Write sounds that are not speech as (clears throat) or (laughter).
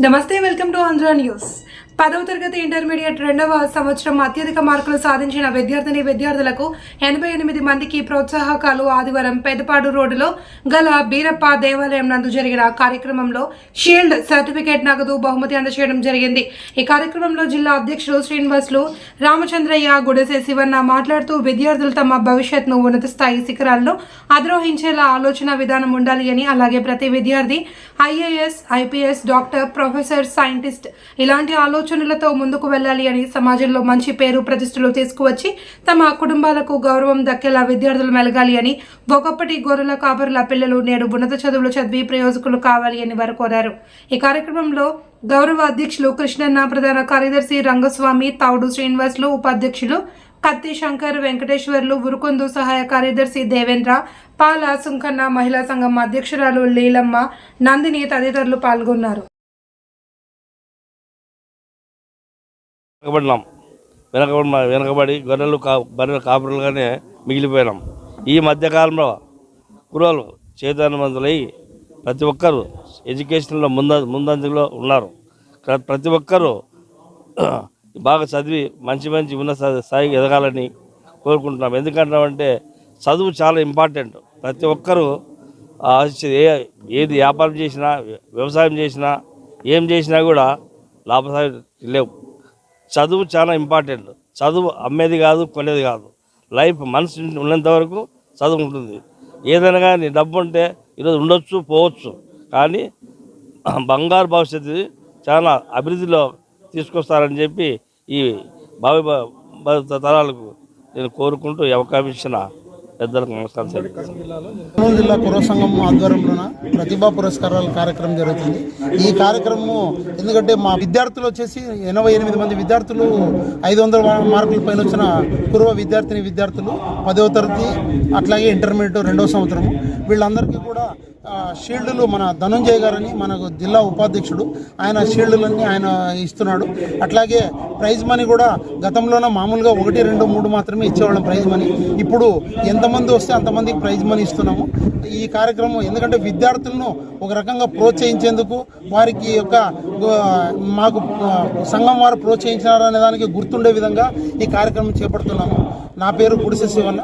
నమస్తే welcome to Andhra news పదవ తరగతి ఇంటర్మీడియట్ రెండవ సంవత్సరం అత్యధిక మార్కులు సాధించిన విద్యార్థిని విద్యార్థులకు ఎనభై ఎనిమిది మందికి ప్రోత్సాహకాలు ఆదివారం పెద్దపాడు రోడ్డులో గల బీరప్ప దేవాలయం నందు జరిగిన కార్యక్రమంలో షీల్డ్ సర్టిఫికేట్ నగదు బహుమతి అందజేయడం జరిగింది. ఈ కార్యక్రమంలో జిల్లా అధ్యక్షులు శ్రీనివాసులు రామచంద్రయ్య గుడసే శివన్న మాట్లాడుతూ విద్యార్థులు తమ భవిష్యత్తును ఉన్నత స్థాయి శిఖరాల్లో అధిరోహించేలా ఆలోచన విధానం ఉండాలి అని అలాగే ప్రతి విద్యార్థి IAS IPS doctor professor scientist ఇలాంటి ఆలోచన ఆలోచనలతో ముందుకు వెళ్ళాలి అని సమాజంలో మంచి పేరు ప్రతిష్టలు తీసుకువచ్చి తమ కుటుంబాలకు గౌరవం దక్కేలా విద్యార్థులు మెలగాలి అని ఒకప్పటి గొర్రెల కాపరుల పిల్లలు నేడు ఉన్నత చదువులు చదివి ప్రయోజకులు కావాలి అని వారు కోరారు. ఈ కార్యక్రమంలో గౌరవ అధ్యక్షులు కృష్ణన్న ప్రధాన కార్యదర్శి రంగస్వామి తావుడు శ్రీనివాసులు ఉపాధ్యక్షులు కత్తి శంకర్ వెంకటేశ్వర్లు ఉరుకొందు సహాయ కార్యదర్శి దేవేంద్ర పాల సుంకన్న మహిళా సంఘం అధ్యక్షురాలు లీలమ్మ నందిని తదితరులు పాల్గొన్నారు. వెనకబడినాం. వెనకబడి వెనకబడి గొర్రెలు కా బర్రెలు కాపురలుగానే మిగిలిపోయినాం. ఈ మధ్యకాలంలో కుర్రోలు చైతన్యవంతులై ప్రతి ఒక్కరూ ఎడ్యుకేషన్లో ముంద ముందంజలో ఉన్నారు. ప్రతి ఒక్కరూ (clears throat) బాగా చదివి మంచి మంచి ఉన్న స్థాయికి ఎదగాలని కోరుకుంటున్నాం. ఎందుకంటామంటే చదువు చాలా ఇంపార్టెంట్. ప్రతి ఒక్కరూ ఏ ఏది వ్యాపారం చేసినా వ్యవసాయం చేసినా ఏం చేసినా కూడా లాభసాయి లేవు. చదువు చాలా ఇంపార్టెంట్ చదువు అమ్మేది కాదు కొనేది కాదు. లైఫ్ మనసు ఉన్నంత వరకు చదువు ఉంటుంది. ఏదైనా కానీ డబ్బు ఉంటే ఈరోజు ఉండొచ్చు పోవచ్చు. కానీ బంగారు భవిష్యత్తు చాలా అభివృద్ధిలో తీసుకొస్తారని చెప్పి ఈ భావి తరాలకు నేను కోరుకుంటూ ఈ అవకాశం ఇచ్చిన పెద్దలకు నమస్కారం కర్నూలు జిల్లా కుర్ర సంఘం ఆధ్వర్యంలోన ప్రతిభా పురస్కారాల కార్యక్రమం జరుగుతుంది. ఈ కార్యక్రమం ఎందుకంటే మా విద్యార్థులు వచ్చేసి ఎనభై ఎనిమిది మంది విద్యార్థులు ఐదు వందల మార్కుల పైన వచ్చిన కుర్వ విద్యార్థిని విద్యార్థులు పదవ తరగతి అట్లాగే ఇంటర్మీడియట్ రెండవ సంవత్సరము. వీళ్ళందరికీ కూడా షీల్డ్లు మన ధనుంజయ్ గారని మనకు జిల్లా ఉపాధ్యక్షుడు. ఆయన షీల్డ్లన్నీ ఆయన ఇస్తున్నాడు. అట్లాగే ప్రైజ్ మనీ కూడా గతంలోనే మామూలుగా ఒకటి రెండు మూడు మాత్రమే ఇచ్చేవాళ్ళం ప్రైజ్ మనీ. ఇప్పుడు ఎంతమంది వస్తే అంతమందికి ప్రైజ్ మనీ ఇస్తున్నాము. ఈ కార్యక్రమం ఎందుకంటే విద్యార్థులను ఒక రకంగా ప్రోత్సహించేందుకు వారికి యొక్క మాకు సంఘం వారు ప్రోత్సహించినారనే దానికి గుర్తుండే విధంగా ఈ కార్యక్రమం చేపడుతున్నాము. నా పేరు గుడిసె శివన్న.